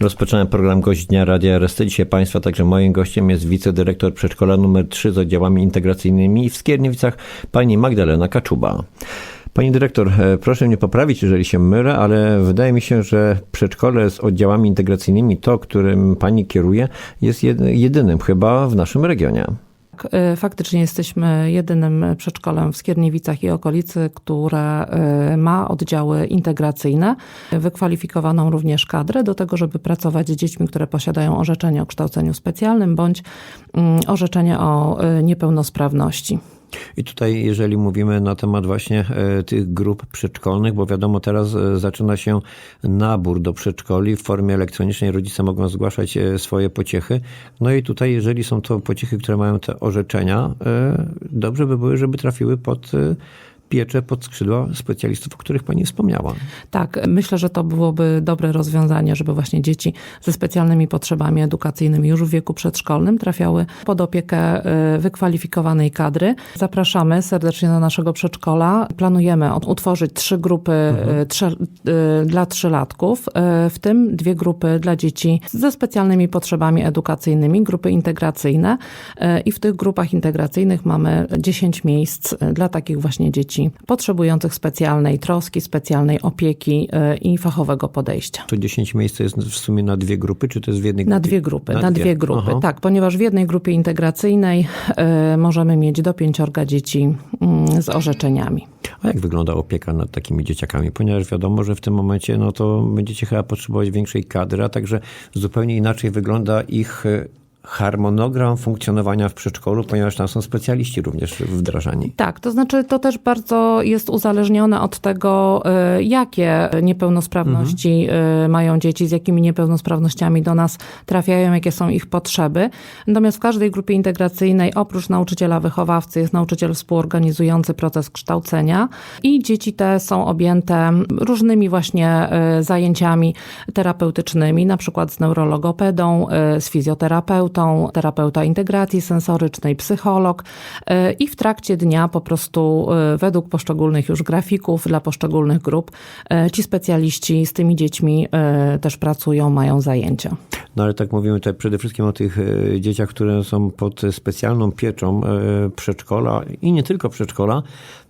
Rozpoczynamy program Gość Dnia Radia RST. Dzisiaj Państwa, także moim gościem jest wicedyrektor przedszkola nr 3 z oddziałami integracyjnymi w Skierniewicach, pani Magdalena Kaczuba. Pani dyrektor, e, proszę mnie poprawić, jeżeli się mylę, ale wydaje mi się, że przedszkole z oddziałami integracyjnymi, to, którym pani kieruje, jest jedynym chyba w naszym regionie. Tak, y, faktycznie jesteśmy jedynym przedszkolem w Skierniewicach i okolicy, które y, ma oddziały integracyjne, wykwalifikowaną również kadrę do tego, żeby pracować z dziećmi, które posiadają orzeczenie o kształceniu specjalnym bądź mm, orzeczenie o y, niepełnosprawności. I tutaj, jeżeli mówimy na temat właśnie e, tych grup przedszkolnych, bo wiadomo, teraz e, zaczyna się nabór do przedszkoli w formie elektronicznej, rodzice mogą zgłaszać e, swoje pociechy. No i tutaj, jeżeli są to pociechy, które mają te orzeczenia, dobrze by były, żeby trafiły pod pieczę pod skrzydła specjalistów, o których Pani wspomniała. Tak, myślę, że to byłoby dobre rozwiązanie, żeby właśnie dzieci ze specjalnymi potrzebami edukacyjnymi już w wieku przedszkolnym trafiały pod opiekę y, wykwalifikowanej kadry. Zapraszamy serdecznie do naszego przedszkola. Planujemy utworzyć trzy grupy mhm. Y, trzy, y, dla trzylatków, w tym dwie grupy dla dzieci ze specjalnymi potrzebami edukacyjnymi, grupy integracyjne i w tych grupach integracyjnych mamy 10 miejsc dla takich właśnie dzieci dzieci potrzebujących specjalnej troski, specjalnej opieki e, i fachowego podejścia. To 10 miejsc jest w sumie na dwie grupy, czy to jest w jednej grupie? Na dwie grupy, na, na dwie. dwie, grupy, Aha. tak, ponieważ w jednej grupie integracyjnej y, możemy mieć do pięciorga dzieci y, z orzeczeniami. A jak wygląda opieka nad takimi dzieciakami? Ponieważ wiadomo, że w tym momencie no to będziecie chyba potrzebować większej kadry, a także zupełnie inaczej wygląda ich harmonogram funkcjonowania w przedszkolu, ponieważ tam są specjaliści również wdrażani. Tak, to znaczy to też bardzo jest uzależnione od tego, y, jakie niepełnosprawności mhm. mają dzieci, z jakimi niepełnosprawnościami do nas trafiają, jakie są ich potrzeby. Natomiast w każdej grupie integracyjnej oprócz nauczyciela wychowawcy jest nauczyciel współorganizujący proces kształcenia i dzieci te są objęte różnymi właśnie y, zajęciami terapeutycznymi, na przykład z neurologopedą, z fizjoterapeutą, terapeutą, terapeuta integracji sensorycznej, psycholog e, i w trakcie dnia po prostu e, według poszczególnych już grafików dla poszczególnych grup e, ci specjaliści z tymi dziećmi też pracują, mają zajęcia. No ale tak mówimy tutaj przede wszystkim o tych dzieciach, które są pod specjalną pieczą przedszkola i nie tylko przedszkola.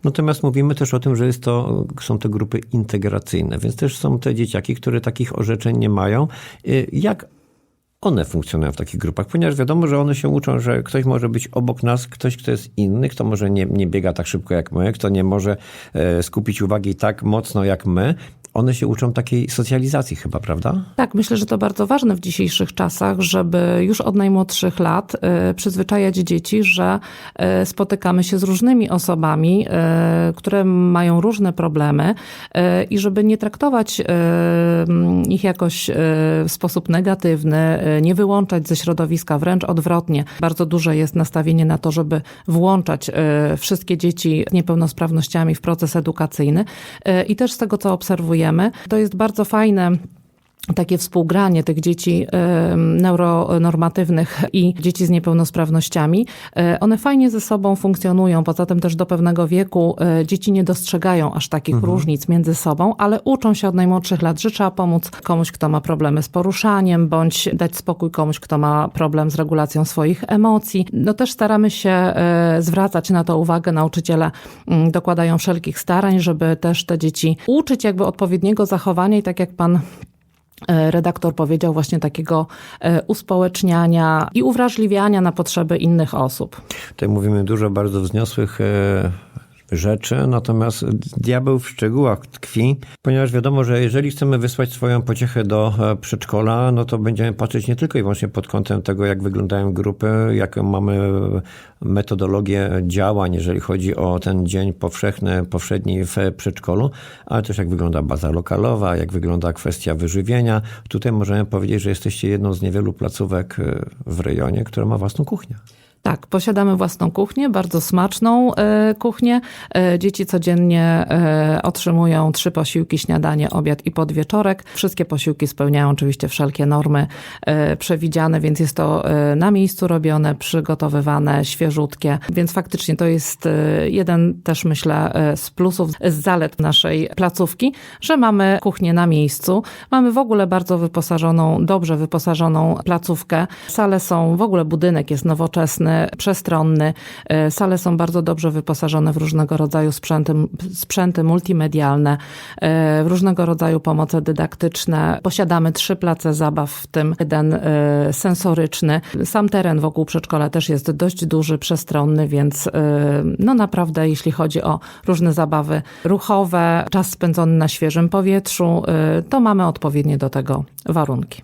Natomiast mówimy też o tym, że jest to, są te grupy integracyjne, więc też są te dzieciaki, które takich orzeczeń nie mają. Jak one funkcjonują w takich grupach, ponieważ wiadomo, że one się uczą, że ktoś może być obok nas, ktoś, kto jest inny, kto może nie, nie biega tak szybko jak my, kto nie może e, skupić uwagi tak mocno jak my, one się uczą takiej socjalizacji chyba, prawda? Tak, myślę, że to bardzo ważne w dzisiejszych czasach, żeby już od najmłodszych lat y, przyzwyczajać dzieci, że y, spotykamy się z różnymi osobami, y, które mają różne problemy i żeby nie traktować ich jakoś w sposób negatywny, nie wyłączać ze środowiska, wręcz odwrotnie. Bardzo duże jest nastawienie na to, żeby włączać wszystkie dzieci z niepełnosprawnościami w proces edukacyjny i też z tego, co to jest bardzo fajne takie współgranie tych dzieci neuronormatywnych i dzieci z niepełnosprawnościami, e, one fajnie ze sobą funkcjonują. Poza tym też do pewnego wieku e, dzieci nie dostrzegają aż takich mhm. różnic między sobą, ale uczą się od najmłodszych lat, że trzeba pomóc komuś, kto ma problemy z poruszaniem, bądź dać spokój komuś, kto ma problem z regulacją swoich emocji. No też staramy się e, zwracać na to uwagę. Nauczyciele mm, dokładają wszelkich starań, żeby też te dzieci uczyć jakby odpowiedniego zachowania i tak jak pan redaktor powiedział właśnie takiego e, uspołeczniania i uwrażliwiania na potrzeby innych osób. Tutaj mówimy dużo bardzo wzniosłych e, rzeczy, natomiast diabeł w szczegółach tkwi, ponieważ wiadomo, że jeżeli chcemy wysłać swoją pociechę do e, przedszkola, no to będziemy patrzeć nie tylko i wyłącznie pod kątem tego, jak wyglądają grupy, jaką mamy metodologię działań, jeżeli chodzi o ten dzień powszechny, powszedni w przedszkolu, ale też jak wygląda baza lokalowa, jak wygląda kwestia wyżywienia. Tutaj możemy powiedzieć, że jesteście jedną z niewielu placówek e, w rejonie, która ma własną kuchnię. Tak, posiadamy własną kuchnię, bardzo smaczną e, kuchnię. E, dzieci codziennie e, otrzymują trzy posiłki, śniadanie, obiad i podwieczorek. Wszystkie posiłki spełniają oczywiście wszelkie normy przewidziane, więc jest to na miejscu robione, przygotowywane, świeżutkie. Więc faktycznie to jest jeden też myślę z plusów, z zalet naszej placówki, że mamy kuchnię na miejscu. Mamy w ogóle bardzo wyposażoną, dobrze wyposażoną placówkę. Sale są, w ogóle budynek jest nowoczesny, przestronny. E, Sale są bardzo dobrze wyposażone w różnego rodzaju sprzęty, sprzęty multimedialne, e, w różnego rodzaju pomoce dydaktyczne. Posiadamy trzy place zabaw, w tym jeden e, sensoryczny. Sam teren wokół przedszkola też jest dość duży, przestronny, więc no naprawdę jeśli chodzi o różne zabawy ruchowe, czas spędzony na świeżym powietrzu, to mamy odpowiednie do tego warunki.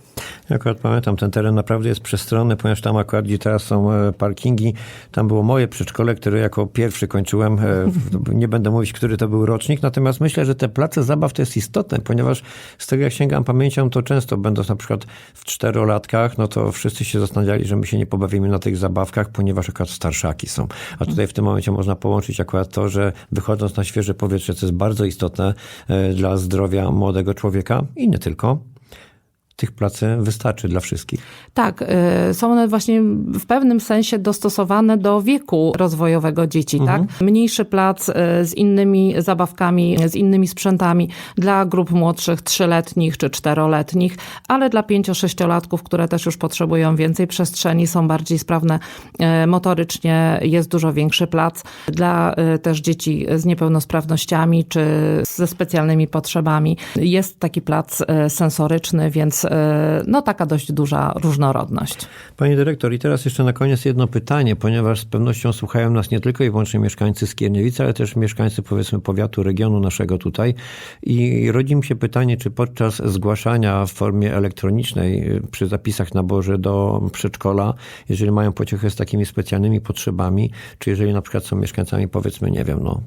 Ja akurat pamiętam, ten teren naprawdę jest przestronny, ponieważ tam akurat, gdzie teraz są e, tam było moje przedszkole, które jako pierwszy kończyłem. E, Nie będę mówić, który to był rocznik, natomiast myślę, że te place zabaw to jest istotne, ponieważ z tego jak sięgam pamięcią, to często będąc na przykład w czterolatkach, no to wszyscy się zastanawiali, że my się nie pobawimy na tych zabawkach, ponieważ akurat starszaki są. A tutaj w tym momencie można połączyć akurat to, że wychodząc na świeże powietrze, co jest bardzo istotne e, dla zdrowia młodego człowieka i nie tylko, tych placy wystarczy dla wszystkich. Tak, y, są one właśnie w pewnym sensie dostosowane do wieku rozwojowego dzieci, tak? Mniejszy plac y, z innymi zabawkami, z innymi sprzętami dla grup młodszych, trzyletnich czy czteroletnich, ale dla pięcio-sześciolatków, które też już potrzebują więcej przestrzeni, są bardziej sprawne y, motorycznie, jest dużo większy plac. Dla też dzieci z niepełnosprawnościami czy ze specjalnymi potrzebami jest taki plac sensoryczny, więc no taka dość duża różnorodność. Pani dyrektor, i teraz jeszcze na koniec jedno pytanie, ponieważ z pewnością słuchają nas nie tylko i wyłącznie mieszkańcy Skierniewicy, ale też mieszkańcy powiedzmy powiatu, regionu naszego tutaj. I rodzi mi się pytanie, czy podczas zgłaszania w formie elektronicznej y, przy zapisach naborze do przedszkola, jeżeli mają pociechę z takimi specjalnymi potrzebami, czy jeżeli na przykład są mieszkańcami powiedzmy, nie wiem, no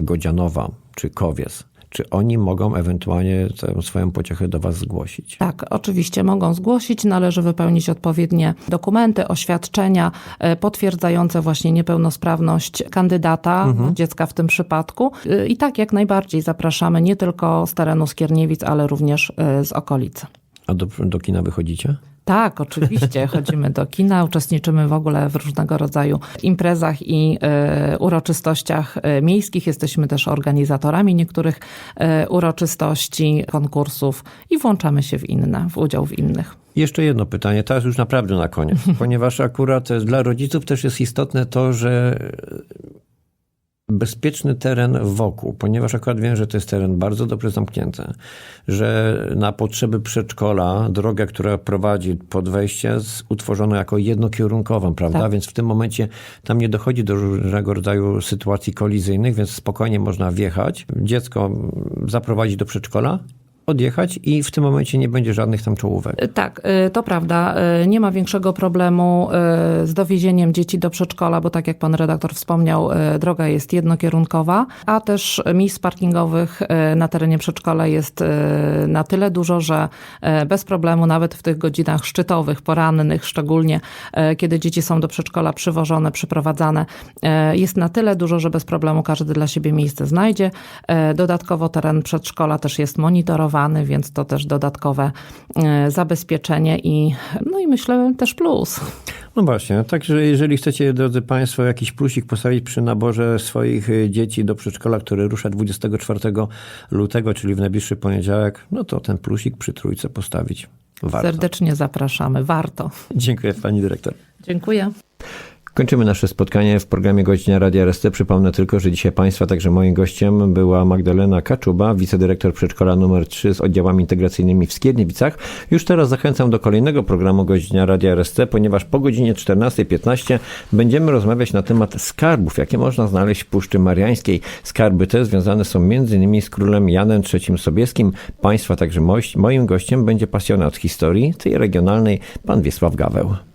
Godzianowa czy Kowies, czy oni mogą ewentualnie swoją pociechę do Was zgłosić? Tak, oczywiście mogą zgłosić, należy wypełnić odpowiednie dokumenty, oświadczenia e, potwierdzające właśnie niepełnosprawność kandydata, dziecka w tym przypadku. E, I tak jak najbardziej zapraszamy nie tylko z terenu Skierniewic, ale również e, z okolicy. A do, do kina wychodzicie? Tak, oczywiście. Chodzimy do kina, uczestniczymy w ogóle w różnego rodzaju imprezach i e, uroczystościach e, miejskich. Jesteśmy też organizatorami niektórych e, uroczystości, konkursów i włączamy się w inne, w udział w innych. Jeszcze jedno pytanie, teraz już naprawdę na koniec, ponieważ akurat dla rodziców też jest istotne to, że bezpieczny teren wokół, ponieważ akurat wiem, że to jest teren bardzo dobrze zamknięty, że na potrzeby przedszkola droga, która prowadzi pod wejście jest utworzona jako jednokierunkową, prawda? Tak. Więc w tym momencie tam nie dochodzi do różnego rodzaju sytuacji kolizyjnych, więc spokojnie można wjechać, dziecko zaprowadzić do przedszkola, odjechać i w tym momencie nie będzie żadnych tam czołówek. Tak, y, to prawda. Y, Nie ma większego problemu z dowiezieniem dzieci do przedszkola, bo tak jak pan redaktor wspomniał, droga jest jednokierunkowa, a też miejsc parkingowych na terenie przedszkola jest na tyle dużo, że bez problemu nawet w tych godzinach szczytowych, porannych szczególnie, kiedy dzieci są do przedszkola przywożone, przyprowadzane, jest na tyle dużo, że bez problemu każdy dla siebie miejsce znajdzie. Dodatkowo teren przedszkola też jest monitorowany, więc to też dodatkowe e, zabezpieczenie i, no i myślę też plus. No właśnie, także jeżeli chcecie, drodzy Państwo, jakiś plusik postawić przy naborze swoich y, dzieci do przedszkola, który rusza 24 lutego, czyli w najbliższy poniedziałek, no to ten plusik przy trójce postawić warto. Serdecznie zapraszamy. Warto. Dziękuję Pani Dyrektor. Dziękuję. Kończymy nasze spotkanie w programie Godzina Radia RST. Przypomnę tylko, że dzisiaj Państwa, także moim gościem była Magdalena Kaczuba, wicedyrektor przedszkola numer 3 z oddziałami integracyjnymi w Skierniewicach. Już teraz zachęcam do kolejnego programu Godzina Radia RST, ponieważ po godzinie 14.15 będziemy rozmawiać na temat skarbów, jakie można znaleźć w Puszczy Mariańskiej. Skarby te związane są m.in. z królem Janem III Sobieskim. Państwa, także moim gościem będzie pasjonat historii, tej regionalnej, pan Wiesław Gaweł.